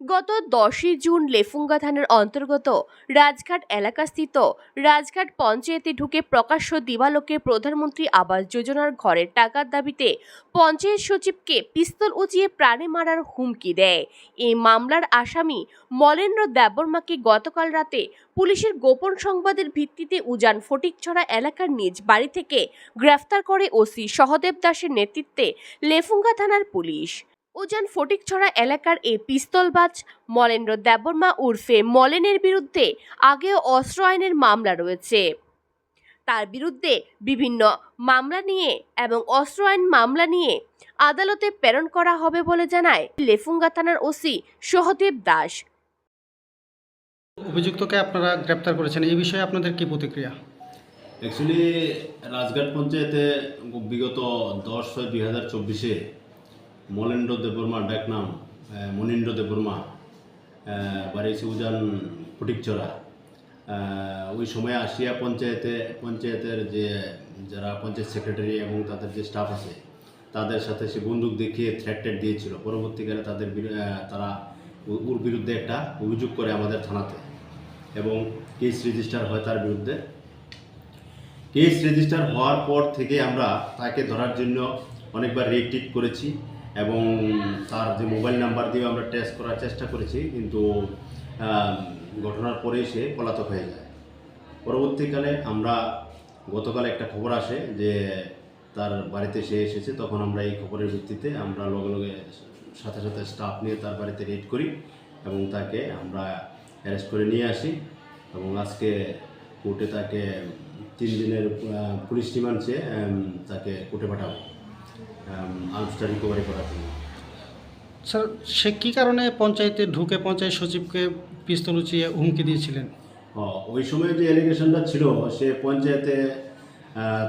গত দশই জুন লেফুঙ্গা থানার অন্তর্গত রাজঘাট এলাকাস্থিত রাজঘাট পঞ্চায়েতে ঢুকে প্রকাশ্য দিবালোকে প্রধানমন্ত্রী আবাস যোজনার ঘরের টাকার দাবিতে পঞ্চায়েত সচিবকে পিস্তল উঁচিয়ে প্রাণে মারার হুমকি দেয়। এই মামলার আসামি মলেন্দ্র দেববর্মাকে গতকাল রাতে পুলিশের গোপন সংবাদের ভিত্তিতে উজান ফটিকছড়া এলাকার নিজ বাড়ি থেকে গ্রেফতার করে ওসি সহদেব দাসের নেতৃত্বে লেফুঙ্গা থানার পুলিশ। উজান ফটিকছড়া এলাকার এই পিস্তলবাজ মলেন্দ্র দেববর্মা উর্ফে মলেনের বিরুদ্ধে আগেও অস্ত্র আইনের মামলা রয়েছে। তার বিরুদ্ধে বিভিন্ন মামলা নিয়ে এবং অস্ত্র আইন মামলা নিয়ে আদালতে প্রেরণ করা হবে বলে জানায় লেফুঙ্গা থানার ওসি সহদেব দাস। অভিযুক্তকে আপনারা গ্রেপ্তার করেছেন এই বিষয়ে আপনাদের কি প্রতিক্রিয়া? অ্যাকচুয়ালি রাজঘাট পঞ্চায়েতে বিগত দশ ছয় দুই হাজার চব্বিশে মলেন্দ্র দেববর্মা ডাকনাম মনীন্দ্র দেববর্মা বাড়ি উজান ফটিকচড়া আহ, ওই সময় আসিয়া পঞ্চায়েতে পঞ্চায়েতের যে যারা পঞ্চায়েত সেক্রেটারি এবং তাদের যে স্টাফ আছে তাদের সাথে সে বন্দুক দেখিয়ে থ্রেট ট্রেট দিয়েছিল। পরবর্তীকালে তাদের তারা ওর বিরুদ্ধে একটা অভিযোগ করে আমাদের থানাতে এবং কেস রেজিস্টার হয় তার বিরুদ্ধে। কেস রেজিস্টার হওয়ার পর থেকে আমরা তাকে ধরার জন্য অনেকবার রেড করেছি। এবং তার যে মোবাইল নাম্বার দিয়ে আমরা টেস্ট করার চেষ্টা করেছি, কিন্তু ঘটনার পরেই সে পলাতক হয়ে যায়। পরবর্তীকালে আমরা গতকাল একটা খবর আসে যে তার বাড়িতে সে এসেছে, তখন আমরা এই খবরের ভিত্তিতে আমরা লগে লগে সাথে সাথে স্টাফ নিয়ে তার বাড়িতে রেড করি এবং তাকে আমরা অ্যারেস্ট করে নিয়ে আসি এবং আজকে কোর্টে তাকে তিন দিনের পুলিশ রিমান্ড চেয়ে তাকে কোর্টে পাঠাবো। আর্মসটা রিকভারি করার জন্য স্যার সে কী কারণে পঞ্চায়েতে ঢুকে পঞ্চায়েত সচিবকে পিস্তল উঁচিয়ে হুমকি দিয়েছিলেন? ওই সময় যে অ্যালিগেশনটা ছিল সে পঞ্চায়েতে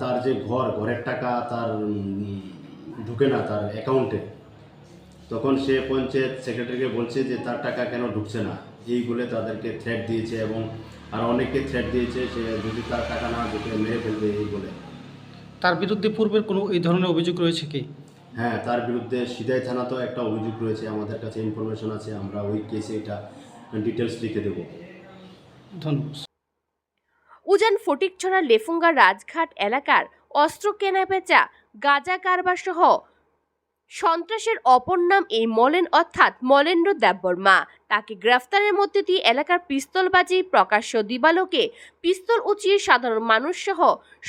তার যে ঘর ঘরের টাকা তার ঢুকে না তার অ্যাকাউন্টে তখন সে পঞ্চায়েত সেক্রেটারিকে বলছে যে তার টাকা কেন ঢুকছে না। এই বলে তাদেরকে থ্রেট দিয়েছে এবং আর অনেককে থ্রেট দিয়েছে সে যদি তার টাকা না ঢুকে মেরে ফেলবে এই বলে। তার বিরুদ্ধে পূর্বের কোনো এই ধরনের অভিযোগ রয়েছে কি? হ্যাঁ তার বিরুদ্ধে সিদাই থানাতেও একটা অভিযোগ রয়েছে। আমাদের কাছে ইনফরমেশন আছে আমরা ওই কেসে এটা ডিটেলস লিখে দেব। ধন্যবাদ। উজান ফটিকছড়া লেফুঙ্গা রাজঘাট এলাকার অস্ত্র কেনা বেচা গাঁজা কারবার সহ সন্ত্রাসের অপর নাম এই মলেন অর্থাৎ মলেন্দ্র দেববর্মা তাকে গ্রেফতারের মধ্যে দিয়ে এলাকার পিস্তলবাজি প্রকাশ্য দিবালোকে পিস্তল উঁচিয়ে সাধারণ মানুষ সহ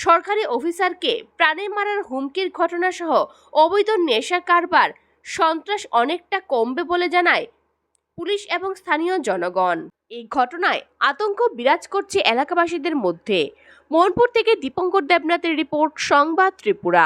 সরকারি অফিসারকে প্রাণে মারার হুমকির ঘটনা সহ অবৈধ নেশা কারবার সন্ত্রাস অনেকটা কমবে বলে জানায় পুলিশ এবং স্থানীয় জনগণ। এই ঘটনায় আতঙ্ক বিরাজ করছে এলাকাবাসীদের মধ্যে। মোহনপুর থেকে দীপঙ্কর দেবনাথের রিপোর্ট, সংবাদ ত্রিপুরা।